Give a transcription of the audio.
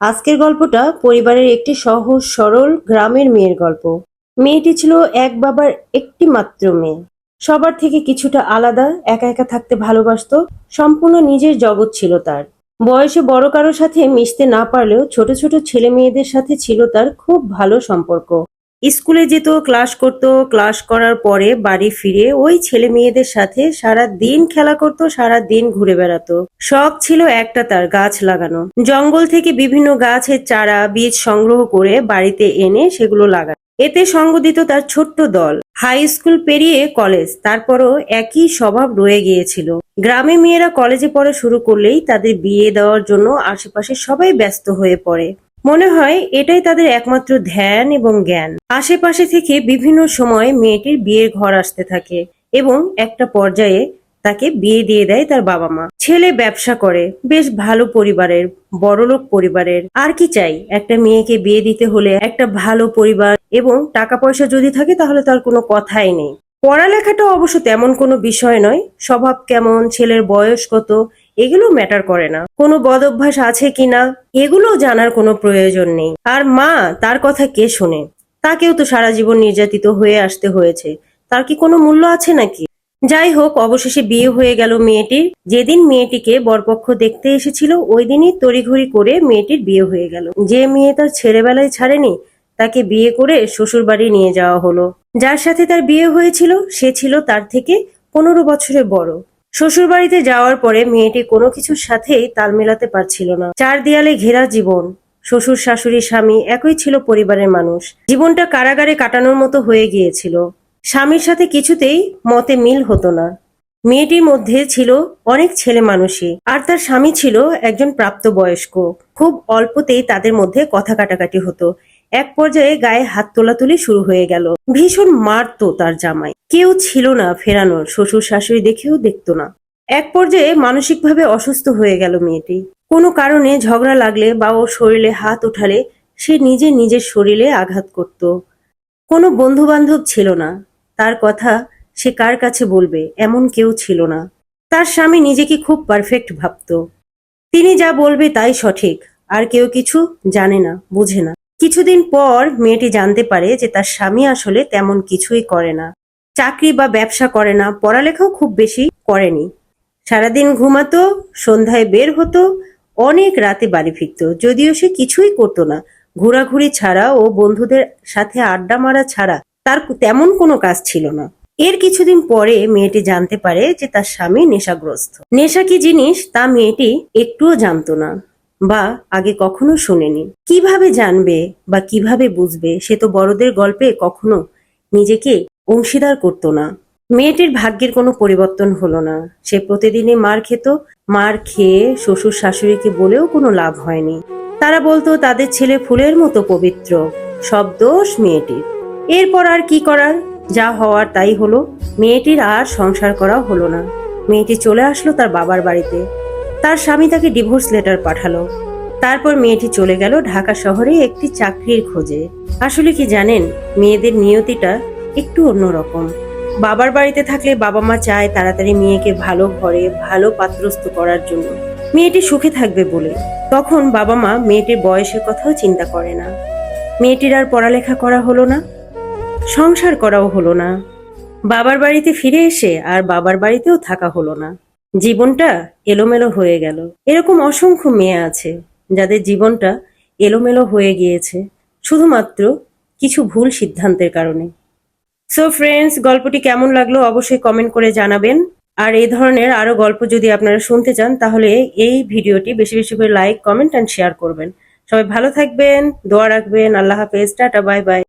আজকের গল্পটা পরিবারের একটি সহজ, সরল, গ্রামের মেয়ের গল্প। মেয়েটি ছিল এক বাবার একটি মাত্র মেয়ে। সবার থেকে কিছুটা আলাদা, একা একা থাকতে ভালোবাসত, সম্পূর্ণ নিজের জগৎ ছিল তার। বয়সে বড় কারোর সাথে মিশতে না পারলেও ছোট ছোট ছেলে মেয়েদের সাথে ছিল তার খুব ভালো সম্পর্ক। স্কুলে যেত, ক্লাস করত, ক্লাস করার পরে বাড়ি ফিরে ওই ছেলে মেয়েদের সাথে সারা দিন খেলা করত, সারা দিন ঘুরে বেড়াতো। শখ ছিল একটা তার গাছ লাগানো। জঙ্গল থেকে বিভিন্ন গাছের চারা, বীজ সংগ্রহ করে বাড়িতে এনে সেগুলো লাগানো এতে সঙ্গ দিত তার ছোট্ট দল। হাই স্কুল পেরিয়ে কলেজ, তারপরও একই স্বভাব রয়ে গিয়েছিল। গ্রামে মেয়েরা কলেজে পড়া শুরু করলেই তাদের বিয়ে দেওয়ার জন্য আশেপাশে সবাই ব্যস্ত হয়ে পড়ে। মনে হয় এটাই তাদের একমাত্র ধ্যান এবং জ্ঞান। আশেপাশে থেকে বিভিন্ন সময় মেয়েটির বিয়ের ঘর আসতে থাকে এবং একটা পর্যায়ে তাকে বিয়ে দিয়ে দেয় তার বাবা মা। ছেলে ব্যবসা করে, বেশ ভালো পরিবারের, বড়লোক পরিবারের। আর কি চাই? একটা মেয়েকে বিয়ে দিতে হলে একটা ভালো পরিবার এবং টাকা পয়সা যদি থাকে তাহলে তার কোনো কথাই নেই। পড়ালেখাটা অবশ্য তেমন কোনো বিষয় নয়। স্বভাব কেমন? ছেলের বয়স কত? এগুলো ম্যাটার করে না। কোনো বদ অভ্যাস আছে কিনা এগুলো জানার কোনো প্রয়োজন নেই। আর মা, তার কথা কে শোনে? তাকেও তো সারা জীবন নির্যাতিত হয়ে আসতে হয়েছে। তার কি কোনো মূল্য আছে নাকি? যাই হোক, অবশেষে বিয়ে হয়ে গেল মেয়েটির। যেদিন মেয়েটিকে বরপক্ষ দেখতে এসেছিল, ওই দিনই তড়িঘড়ি করে মেয়েটির বিয়ে হয়ে গেল। যে মেয়ে তার ছেলেবেলায় ছাড়েনি, তাকে বিয়ে করে শ্বশুর বাড়ি নিয়ে যাওয়া হলো। যার সাথে তার বিয়ে হয়েছিল, সে ছিল তার থেকে পনেরো বছরের বড়। শ্বশুর বাড়িতে যাওয়ার পরে মেয়েটি কোনো কিছুর সাথেই তাল মেলাতে পারছিল না। চার দেয়ালে ঘেরা জীবন। শ্বশুর, শাশুড়ি, স্বামী একই ছিল পরিবারের মানুষ। জীবনটা কারাগারে কাটানোর মতো হয়ে গিয়েছিল। স্বামীর সাথে কিছুতেই মতে মিল হতো না। মেয়েটির মধ্যে ছিল অনেক ছেলে মানুষই, আর তার স্বামী ছিল একজন প্রাপ্তবয়স্ক। খুব অল্পতেই তাদের মধ্যে কথা কাটাকাটি হতো। এক পর্যায়ে গায়ে হাত তোলাতুলি শুরু হয়ে গেল। ভীষণ মারতো তার জামাই। কেউ ছিল না ফেরানোর, শ্বশুর শাশুড়ি দেখেও দেখতো না। এক পর্যায়ে মানসিকভাবে অসুস্থ হয়ে গেল মেয়েটি। কোনো কারণে ঝগড়া লাগলে বা ও শরীরে হাত উঠালে সে নিজে নিজের শরীরে আঘাত করত। কোনো বন্ধু বান্ধব ছিল না। তার কথা সে কার কাছে বলবে, এমন কেউ ছিল না। তার স্বামী নিজেকে খুব পারফেক্ট ভাবত। তিনি যা বলবে তাই সঠিক, আর কেউ কিছু জানে না, বুঝে না। কিছুদিন পর মেয়েটি জানতে পারে যে তার স্বামী আসলে তেমন কিছুই করে না। চাকরি বা ব্যবসা করে না, পড়ালেখাও খুব বেশি করেনি। সারাদিন ঘুমাতো, সন্ধ্যায় বের হতো, অনেক রাতে বাড়ি ফিরত। যদিও সে কিছুই করতো না। ঘোরাঘুরি ছাড়া ও বন্ধুদের সাথে আড্ডা মারা ছাড়া তার তেমন কোনো কাজ ছিল না। এর কিছুদিন পরে মেয়েটি জানতে পারে যে তার স্বামী নেশাগ্রস্ত। নেশা কি জিনিস তা মেয়েটি একটুও জানতো না। বা আগে কখনো শোনেনি। কীভাবে জানবে বা কীভাবে বুঝবে সে তো বড়দের গল্পে কখনো নিজেকে অংশীদার করতো না। মেয়েটির ভাগ্যের কোনো পরিবর্তন হলো না। সে প্রতিদিনই মার খেত, মার খেয়ে শ্বশুর শাশুড়িকে বলেও কোনো লাভ হয়নি। তারা বলতো, তাদের ছেলে ফুলের মতো পবিত্র। সব দোষ মেয়েটির। এরপর আর কি করার? যা হওয়ার তাই হলো। মেয়েটির আর সংসার করা হলো না। মেয়েটি চলে আসলো তার বাবার বাড়িতে। তার স্বামী তাকে ডিভোর্স লেটার পাঠালো। তারপর মেয়েটি চলে গেল ঢাকা শহরে একটি চাকরির খোঁজে। আসলে কি জানেন, মেয়েদের নিয়তিটা একটু অন্যরকম। বাবার বাড়িতে থাকলে বাবা মা চায় তাড়াতাড়ি মেয়েকে ভালো ঘরে, ভালো পাত্রস্থ করার জন্য। মেয়েটি সুখে থাকবে বলে। তখন বাবা মা মেয়েটির বয়সের কথাও চিন্তা করে না। মেয়েটির আর পড়ালেখা করা হলো না, সংসার করাও হলো না। বাবার বাড়িতে ফিরে এসে আর বাবার বাড়িতেও থাকা হলো না। জীবনটা এলোমেলো হয়ে গেল। এরকম অসংখ্য মেয়ে আছে যাদের জীবনটা এলোমেলো হয়ে গিয়েছে, শুধুমাত্র কিছু ভুল সিদ্ধান্তের কারণে। সো ফ্রেন্ডস গল্পটি কেমন লাগল অবশ্যই কমেন্ট করে জানাবেন। আর এই ধরনের আরও গল্প যদি আপনারা শুনতে চান, তাহলে এই ভিডিওটি বেশি বেশি করে লাইক কমেন্ট অ্যান্ড শেয়ার করবেন। সবাই ভালো থাকবেন, দোয়া রাখবেন। আল্লাহ হাফেজ, টাটা বাই বাই